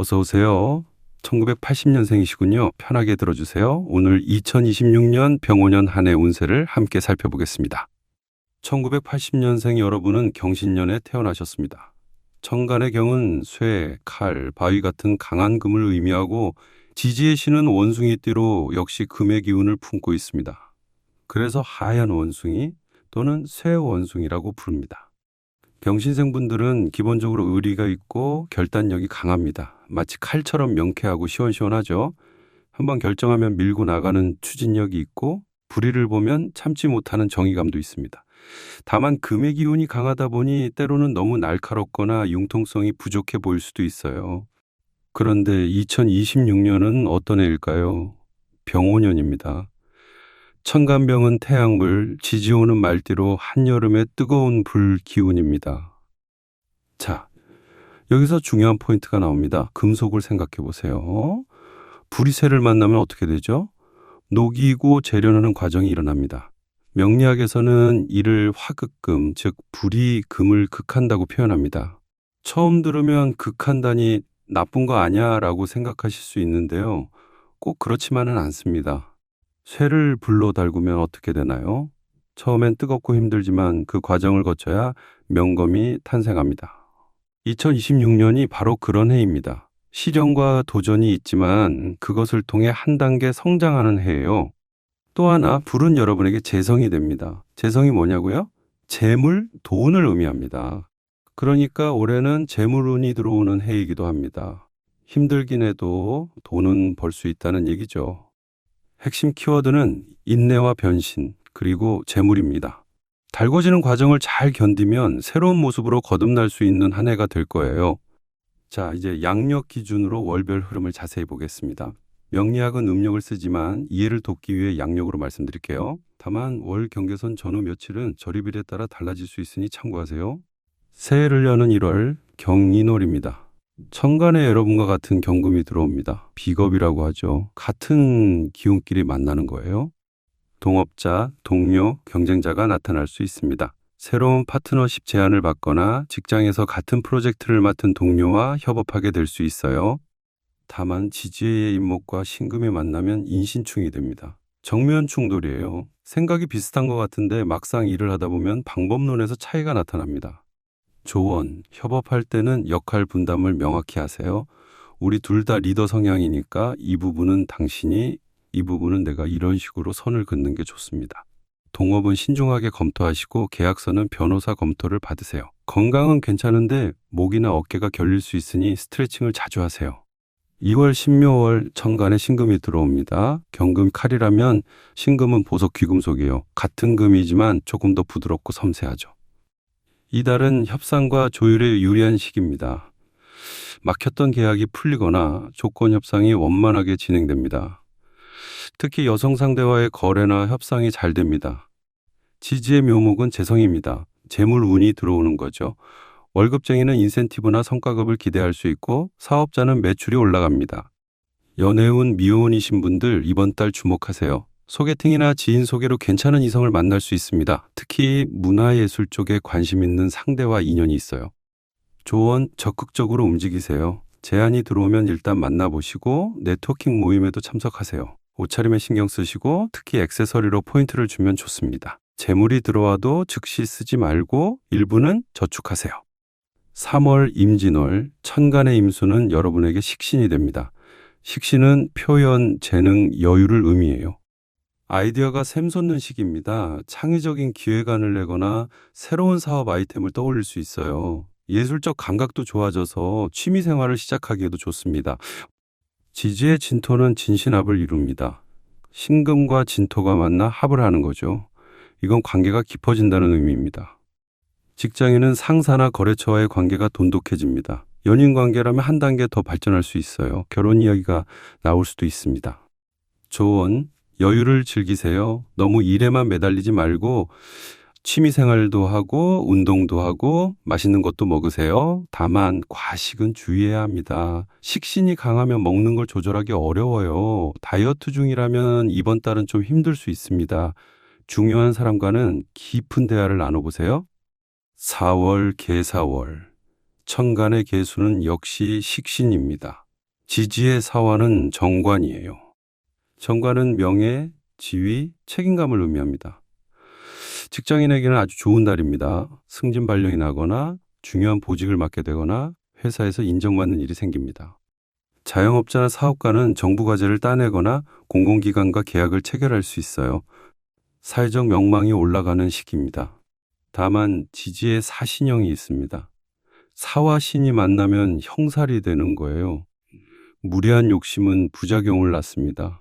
어서 오세요. 1980년생이시군요. 편하게 들어주세요. 오늘 2026년 병오년 한 해 운세를 함께 살펴보겠습니다. 1980년생 여러분은 경신년에 태어나셨습니다. 천간의 경은 쇠, 칼, 바위 같은 강한 금을 의미하고 지지의 신은 원숭이 띠로 역시 금의 기운을 품고 있습니다. 그래서 하얀 원숭이 또는 쇠 원숭이라고 부릅니다. 경신생분들은 기본적으로 의리가 있고 결단력이 강합니다. 마치 칼처럼 명쾌하고 시원시원하죠. 한번 결정하면 밀고 나가는 추진력이 있고 불의를 보면 참지 못하는 정의감도 있습니다. 다만 금의 기운이 강하다 보니 때로는 너무 날카롭거나 융통성이 부족해 보일 수도 있어요. 그런데 2026년은 어떤 해일까요? 병오년입니다. 천간병은 태양불, 지지오는 말띠로 한여름의 뜨거운 불 기운입니다. 자, 여기서 중요한 포인트가 나옵니다. 금속을 생각해 보세요. 불이 새를 만나면 어떻게 되죠? 녹이고 재련하는 과정이 일어납니다. 명리학에서는 이를 화극금, 즉 불이 금을 극한다고 표현합니다. 처음 들으면 극한다니 나쁜 거 아니야 라고 생각하실 수 있는데요. 꼭 그렇지만은 않습니다. 쇠를 불로 달구면 어떻게 되나요? 처음엔 뜨겁고 힘들지만 그 과정을 거쳐야 명검이 탄생합니다. 2026년이 바로 그런 해입니다. 시련과 도전이 있지만 그것을 통해 한 단계 성장하는 해예요. 또 하나 불은 여러분에게 재성이 됩니다. 재성이 뭐냐고요? 재물, 돈을 의미합니다. 그러니까 올해는 재물운이 들어오는 해이기도 합니다. 힘들긴 해도 돈은 벌 수 있다는 얘기죠. 핵심 키워드는 인내와 변신, 그리고 재물입니다. 달궈지는 과정을 잘 견디면 새로운 모습으로 거듭날 수 있는 한 해가 될 거예요. 자, 이제 양력 기준으로 월별 흐름을 자세히 보겠습니다. 명리학은 음력을 쓰지만 이해를 돕기 위해 양력으로 말씀드릴게요. 다만 월 경계선 전후 며칠은 절입일에 따라 달라질 수 있으니 참고하세요. 새해를 여는 1월 경인월입니다. 천간에 여러분과 같은 경금이 들어옵니다. 비겁이라고 하죠. 같은 기운끼리 만나는 거예요. 동업자, 동료, 경쟁자가 나타날 수 있습니다. 새로운 파트너십 제안을 받거나 직장에서 같은 프로젝트를 맡은 동료와 협업하게 될 수 있어요. 다만 지지의 임목과 신금이 만나면 인신충이 됩니다. 정면 충돌이에요. 생각이 비슷한 것 같은데 막상 일을 하다 보면 방법론에서 차이가 나타납니다. 조언, 협업할 때는 역할 분담을 명확히 하세요. 우리 둘 다 리더 성향이니까 이 부분은 당신이, 이 부분은 내가 이런 식으로 선을 긋는 게 좋습니다. 동업은 신중하게 검토하시고 계약서는 변호사 검토를 받으세요. 건강은 괜찮은데 목이나 어깨가 결릴 수 있으니 스트레칭을 자주 하세요. 2월 신묘월 천간에 신금이 들어옵니다. 경금 칼이라면 신금은 보석 귀금속이에요. 같은 금이지만 조금 더 부드럽고 섬세하죠. 이달은 협상과 조율에 유리한 시기입니다. 막혔던 계약이 풀리거나 조건 협상이 원만하게 진행됩니다. 특히 여성 상대와의 거래나 협상이 잘 됩니다. 지지의 묘목은 재성입니다. 재물 운이 들어오는 거죠. 월급쟁이는 인센티브나 성과급을 기대할 수 있고 사업자는 매출이 올라갑니다. 연애운 미혼이신 분들 이번 달 주목하세요. 소개팅이나 지인 소개로 괜찮은 이성을 만날 수 있습니다. 특히 문화예술 쪽에 관심 있는 상대와 인연이 있어요. 조언 적극적으로 움직이세요. 제안이 들어오면 일단 만나보시고 네트워킹 모임에도 참석하세요. 옷차림에 신경 쓰시고 특히 액세서리로 포인트를 주면 좋습니다. 재물이 들어와도 즉시 쓰지 말고 일부는 저축하세요. 3월 임진월 천간의 임수는 여러분에게 식신이 됩니다. 식신은 표현, 재능, 여유를 의미해요. 아이디어가 샘솟는 시기입니다. 창의적인 기획안을 내거나 새로운 사업 아이템을 떠올릴 수 있어요. 예술적 감각도 좋아져서 취미 생활을 시작하기에도 좋습니다. 지지의 진토는 진신합을 이룹니다. 신금과 진토가 만나 합을 하는 거죠. 이건 관계가 깊어진다는 의미입니다. 직장인은 상사나 거래처와의 관계가 돈독해집니다. 연인 관계라면 한 단계 더 발전할 수 있어요. 결혼 이야기가 나올 수도 있습니다. 조언, 여유를 즐기세요. 너무 일에만 매달리지 말고 취미 생활도 하고 운동도 하고 맛있는 것도 먹으세요. 다만 과식은 주의해야 합니다. 식신이 강하면 먹는 걸 조절하기 어려워요. 다이어트 중이라면 이번 달은 좀 힘들 수 있습니다. 중요한 사람과는 깊은 대화를 나눠보세요. 4월 개사월 천간의 개수는 역시 식신입니다. 지지의 사화는 정관이에요. 정관은 명예, 지위, 책임감을 의미합니다. 직장인에게는 아주 좋은 달입니다. 승진 발령이 나거나 중요한 보직을 맡게 되거나 회사에서 인정받는 일이 생깁니다. 자영업자나 사업가는 정부 과제를 따내거나 공공기관과 계약을 체결할 수 있어요. 사회적 명망이 올라가는 시기입니다. 다만 지지의 사신형이 있습니다. 사와 신이 만나면 형살이 되는 거예요. 무리한 욕심은 부작용을 낳습니다.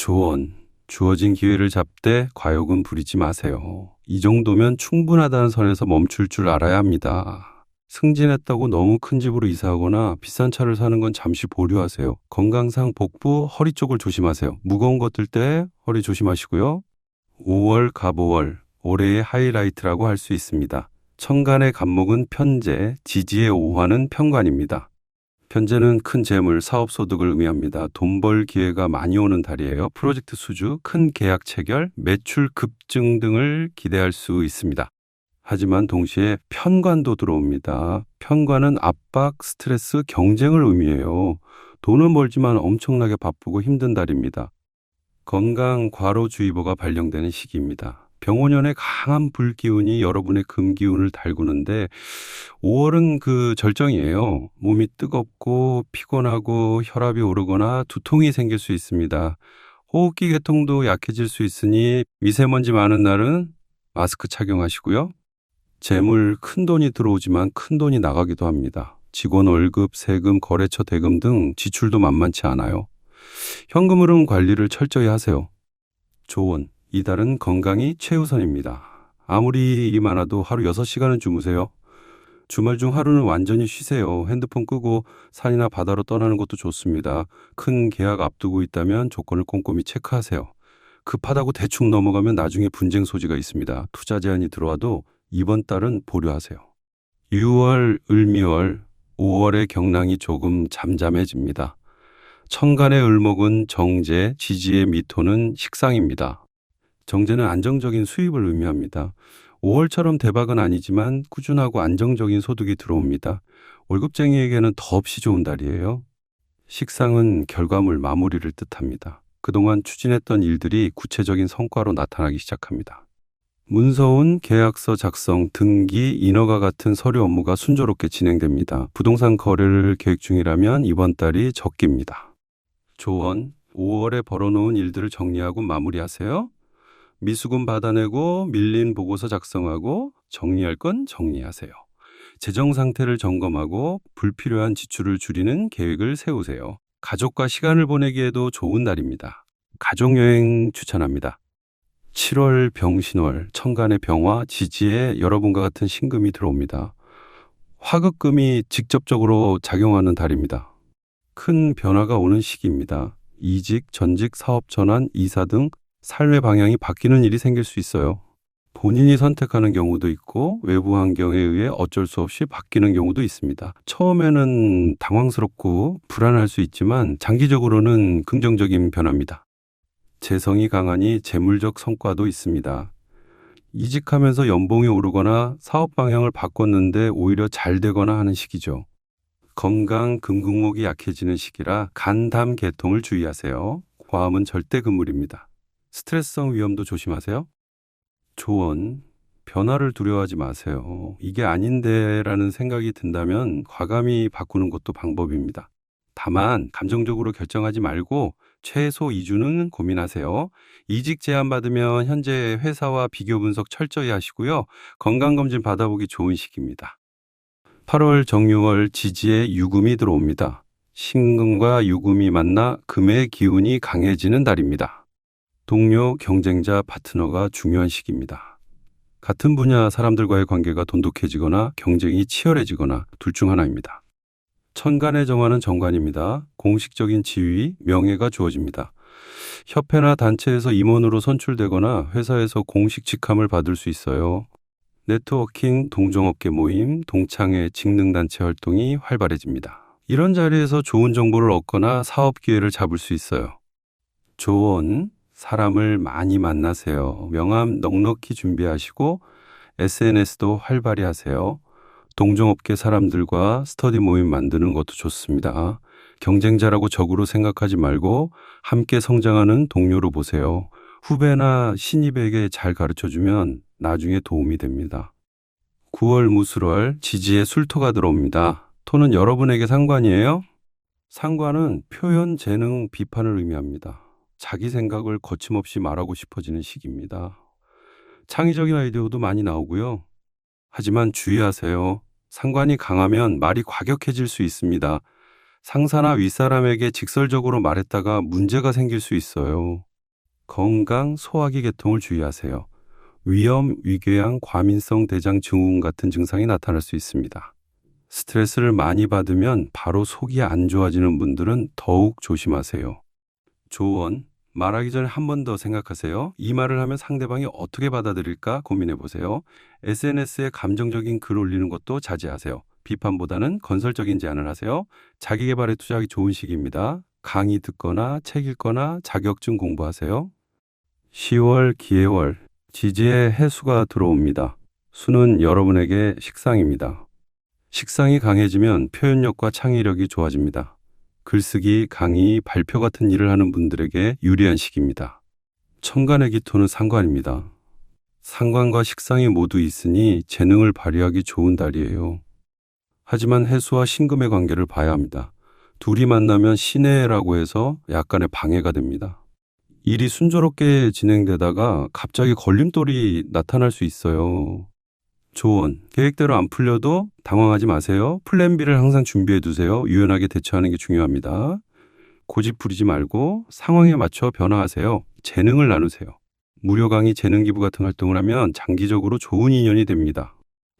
조언. 주어진 기회를 잡되 과욕은 부리지 마세요. 이 정도면 충분하다는 선에서 멈출 줄 알아야 합니다. 승진했다고 너무 큰 집으로 이사하거나 비싼 차를 사는 건 잠시 보류하세요. 건강상 복부, 허리 쪽을 조심하세요. 무거운 것들 때 허리 조심하시고요. 5월 갑오월 올해의 하이라이트라고 할 수 있습니다. 천간의 간목은 편재, 지지의 오화는 편관입니다. 편재는 큰 재물, 사업 소득을 의미합니다. 돈 벌 기회가 많이 오는 달이에요. 프로젝트 수주, 큰 계약 체결, 매출 급증 등을 기대할 수 있습니다. 하지만 동시에 편관도 들어옵니다. 편관은 압박, 스트레스, 경쟁을 의미해요. 돈은 벌지만 엄청나게 바쁘고 힘든 달입니다. 건강 과로주의보가 발령되는 시기입니다. 병원연의 강한 불기운이 여러분의 금기운을 달구는데 5월은 그 절정이에요. 몸이 뜨겁고 피곤하고 혈압이 오르거나 두통이 생길 수 있습니다. 호흡기 계통도 약해질 수 있으니 미세먼지 많은 날은 마스크 착용하시고요. 재물 큰 돈이 들어오지만 큰 돈이 나가기도 합니다. 직원 월급, 세금, 거래처 대금 등 지출도 만만치 않아요. 현금 흐름 관리를 철저히 하세요. 조언. 이달은 건강이 최우선입니다. 아무리 일이 많아도 하루 6시간은 주무세요. 주말 중 하루는 완전히 쉬세요. 핸드폰 끄고 산이나 바다로 떠나는 것도 좋습니다. 큰 계약 앞두고 있다면 조건을 꼼꼼히 체크하세요. 급하다고 대충 넘어가면 나중에 분쟁 소지가 있습니다. 투자 제한이 들어와도 이번 달은 보류하세요. 6월, 을미월, 5월의 경랑이 조금 잠잠해집니다. 천간의 을목은 정제, 지지의 미토는 식상입니다. 정제는 안정적인 수입을 의미합니다. 5월처럼 대박은 아니지만 꾸준하고 안정적인 소득이 들어옵니다. 월급쟁이에게는 더없이 좋은 달이에요. 식상은 결과물 마무리를 뜻합니다. 그동안 추진했던 일들이 구체적인 성과로 나타나기 시작합니다. 문서운, 계약서 작성, 등기, 인허가 같은 서류 업무가 순조롭게 진행됩니다. 부동산 거래를 계획 중이라면 이번 달이 적기입니다. 조언, 5월에 벌어놓은 일들을 정리하고 마무리하세요. 미수금 받아내고 밀린 보고서 작성하고 정리할 건 정리하세요. 재정 상태를 점검하고 불필요한 지출을 줄이는 계획을 세우세요. 가족과 시간을 보내기에도 좋은 날입니다. 가족여행 추천합니다. 7월 병신월, 천간의 병화, 지지에 여러분과 같은 신금이 들어옵니다. 화급금이 직접적으로 작용하는 달입니다. 큰 변화가 오는 시기입니다. 이직, 전직, 사업 전환, 이사 등 삶의 방향이 바뀌는 일이 생길 수 있어요. 본인이 선택하는 경우도 있고 외부 환경에 의해 어쩔 수 없이 바뀌는 경우도 있습니다. 처음에는 당황스럽고 불안할 수 있지만 장기적으로는 긍정적인 변화입니다. 재성이 강하니 재물적 성과도 있습니다. 이직하면서 연봉이 오르거나 사업 방향을 바꿨는데 오히려 잘 되거나 하는 시기죠. 건강 금극목이 약해지는 시기라 간담 계통을 주의하세요. 과음은 절대 금물입니다. 스트레스성 위험도 조심하세요. 조언, 변화를 두려워하지 마세요. 이게 아닌데라는 생각이 든다면 과감히 바꾸는 것도 방법입니다. 다만 감정적으로 결정하지 말고 최소 2주는 고민하세요. 이직 제안 받으면 현재 회사와 비교 분석 철저히 하시고요. 건강검진 받아보기 좋은 시기입니다. 8월 정유월 지지에 유금이 들어옵니다. 신금과 유금이 만나 금의 기운이 강해지는 달입니다. 동료, 경쟁자, 파트너가 중요한 시기입니다. 같은 분야 사람들과의 관계가 돈독해지거나 경쟁이 치열해지거나 둘 중 하나입니다. 천간의 정화는 정관입니다. 공식적인 지위, 명예가 주어집니다. 협회나 단체에서 임원으로 선출되거나 회사에서 공식 직함을 받을 수 있어요. 네트워킹, 동종업계 모임, 동창회, 직능단체 활동이 활발해집니다. 이런 자리에서 좋은 정보를 얻거나 사업 기회를 잡을 수 있어요. 조언, 사람을 많이 만나세요. 명함 넉넉히 준비하시고 SNS도 활발히 하세요. 동종업계 사람들과 스터디 모임 만드는 것도 좋습니다. 경쟁자라고 적으로 생각하지 말고 함께 성장하는 동료로 보세요. 후배나 신입에게 잘 가르쳐 주면 나중에 도움이 됩니다. 9월 무술월 지지에 술토가 들어옵니다. 토는 여러분에게 상관이에요? 상관은 표현, 재능, 비판을 의미합니다. 자기 생각을 거침없이 말하고 싶어지는 시기입니다. 창의적인 아이디어도 많이 나오고요. 하지만 주의하세요. 상관이 강하면 말이 과격해질 수 있습니다. 상사나 윗사람에게 직설적으로 말했다가 문제가 생길 수 있어요. 건강, 소화기 계통을 주의하세요. 위염, 위궤양, 과민성 대장 증후군 같은 증상이 나타날 수 있습니다. 스트레스를 많이 받으면 바로 속이 안 좋아지는 분들은 더욱 조심하세요. 조언, 말하기 전에 한 번 더 생각하세요. 이 말을 하면 상대방이 어떻게 받아들일까 고민해 보세요. SNS에 감정적인 글 올리는 것도 자제하세요. 비판보다는 건설적인 제안을 하세요. 자기 개발에 투자하기 좋은 시기입니다. 강의 듣거나 책 읽거나 자격증 공부하세요. 10월 기해월 지지의 해수가 들어옵니다. 수는 여러분에게 식상입니다. 식상이 강해지면 표현력과 창의력이 좋아집니다. 글쓰기, 강의, 발표 같은 일을 하는 분들에게 유리한 시기입니다. 천간의 기토는 상관입니다. 상관과 식상이 모두 있으니 재능을 발휘하기 좋은 달이에요. 하지만 해수와 신금의 관계를 봐야 합니다. 둘이 만나면 신해라고 해서 약간의 방해가 됩니다. 일이 순조롭게 진행되다가 갑자기 걸림돌이 나타날 수 있어요. 조언. 계획대로 안 풀려도 당황하지 마세요. 플랜 B를 항상 준비해 두세요. 유연하게 대처하는 게 중요합니다. 고집 부리지 말고 상황에 맞춰 변화하세요. 재능을 나누세요. 무료 강의 재능 기부 같은 활동을 하면 장기적으로 좋은 인연이 됩니다.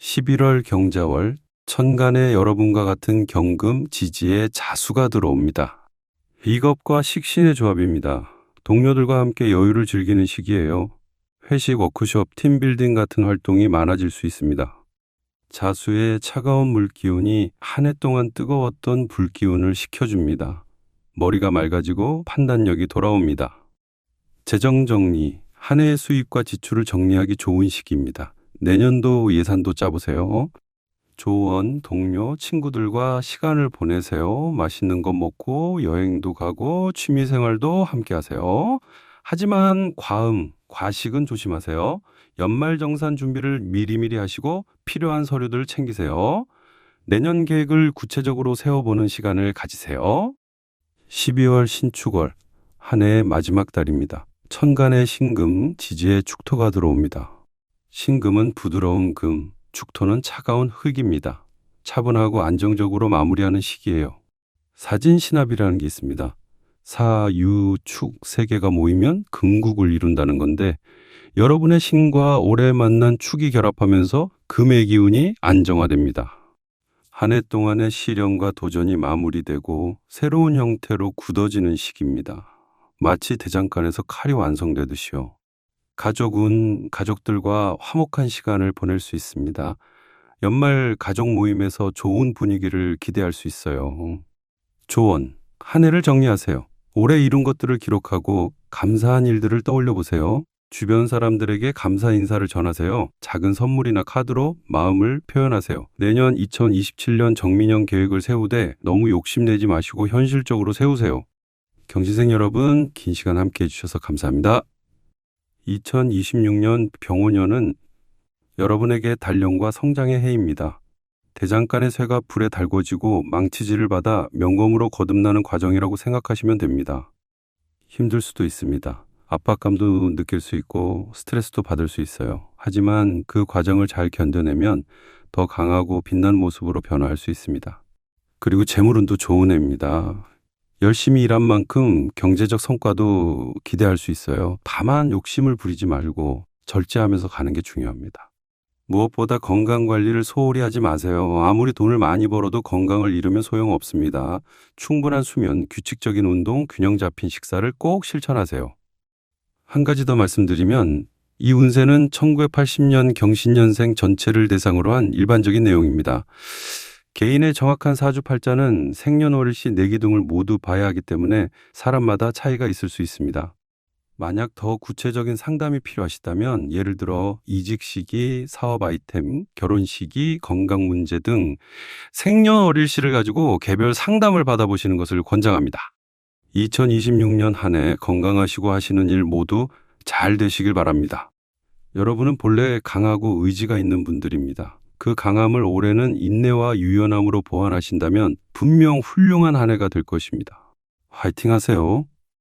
11월 경자월 천간에 여러분과 같은 경금 지지에 자수가 들어옵니다. 비겁과 식신의 조합입니다. 동료들과 함께 여유를 즐기는 시기예요. 회식, 워크숍, 팀빌딩 같은 활동이 많아질 수 있습니다. 자수의 차가운 물 기운이 한 해 동안 뜨거웠던 불 기운을 식혀줍니다. 머리가 맑아지고 판단력이 돌아옵니다. 재정 정리, 한 해의 수입과 지출을 정리하기 좋은 시기입니다. 내년도 예산도 짜보세요. 조언, 동료, 친구들과 시간을 보내세요. 맛있는 거 먹고 여행도 가고 취미 생활도 함께 하세요. 하지만 과음, 과식은 조심하세요. 연말 정산 준비를 미리미리 하시고 필요한 서류들 챙기세요. 내년 계획을 구체적으로 세워보는 시간을 가지세요. 12월 신축월, 한 해의 마지막 달입니다. 천간의 신금, 지지의 축토가 들어옵니다. 신금은 부드러운 금, 축토는 차가운 흙입니다. 차분하고 안정적으로 마무리하는 시기예요. 사진 신합이라는 게 있습니다. 사, 유, 축 세 개가 모이면 금국을 이룬다는 건데 여러분의 신과 오래 만난 축이 결합하면서 금의 기운이 안정화됩니다. 한 해 동안의 시련과 도전이 마무리되고 새로운 형태로 굳어지는 시기입니다. 마치 대장간에서 칼이 완성되듯이요. 가족은 가족들과 화목한 시간을 보낼 수 있습니다. 연말 가족 모임에서 좋은 분위기를 기대할 수 있어요. 조언. 한 해를 정리하세요. 올해 이룬 것들을 기록하고 감사한 일들을 떠올려 보세요. 주변 사람들에게 감사 인사를 전하세요. 작은 선물이나 카드로 마음을 표현하세요. 내년 2027년 정민영 계획을 세우되 너무 욕심내지 마시고 현실적으로 세우세요. 경지생 여러분, 긴 시간 함께 해주셔서 감사합니다. 2026년 병오년은 여러분에게 단련과 성장의 해입니다. 대장간의 쇠가 불에 달궈지고 망치질을 받아 명검으로 거듭나는 과정이라고 생각하시면 됩니다. 힘들 수도 있습니다. 압박감도 느낄 수 있고 스트레스도 받을 수 있어요. 하지만 그 과정을 잘 견뎌내면 더 강하고 빛난 모습으로 변화할 수 있습니다. 그리고 재물운도 좋은 해입니다. 열심히 일한 만큼 경제적 성과도 기대할 수 있어요. 다만 욕심을 부리지 말고 절제하면서 가는 게 중요합니다. 무엇보다 건강 관리를 소홀히 하지 마세요. 아무리 돈을 많이 벌어도 건강을 잃으면 소용없습니다. 충분한 수면, 규칙적인 운동, 균형 잡힌 식사를 꼭 실천하세요. 한 가지 더 말씀드리면 이 운세는 1980년 경신년생 전체를 대상으로 한 일반적인 내용입니다. 개인의 정확한 사주팔자는 생년월일 시 내기둥을 모두 봐야 하기 때문에 사람마다 차이가 있을 수 있습니다. 만약 더 구체적인 상담이 필요하시다면 예를 들어 이직 시기, 사업 아이템, 결혼 시기, 건강 문제 등 생년월일시를 가지고 개별 상담을 받아보시는 것을 권장합니다. 2026년 한 해 건강하시고 하시는 일 모두 잘 되시길 바랍니다. 여러분은 본래 강하고 의지가 있는 분들입니다. 그 강함을 올해는 인내와 유연함으로 보완하신다면 분명 훌륭한 한 해가 될 것입니다. 화이팅 하세요.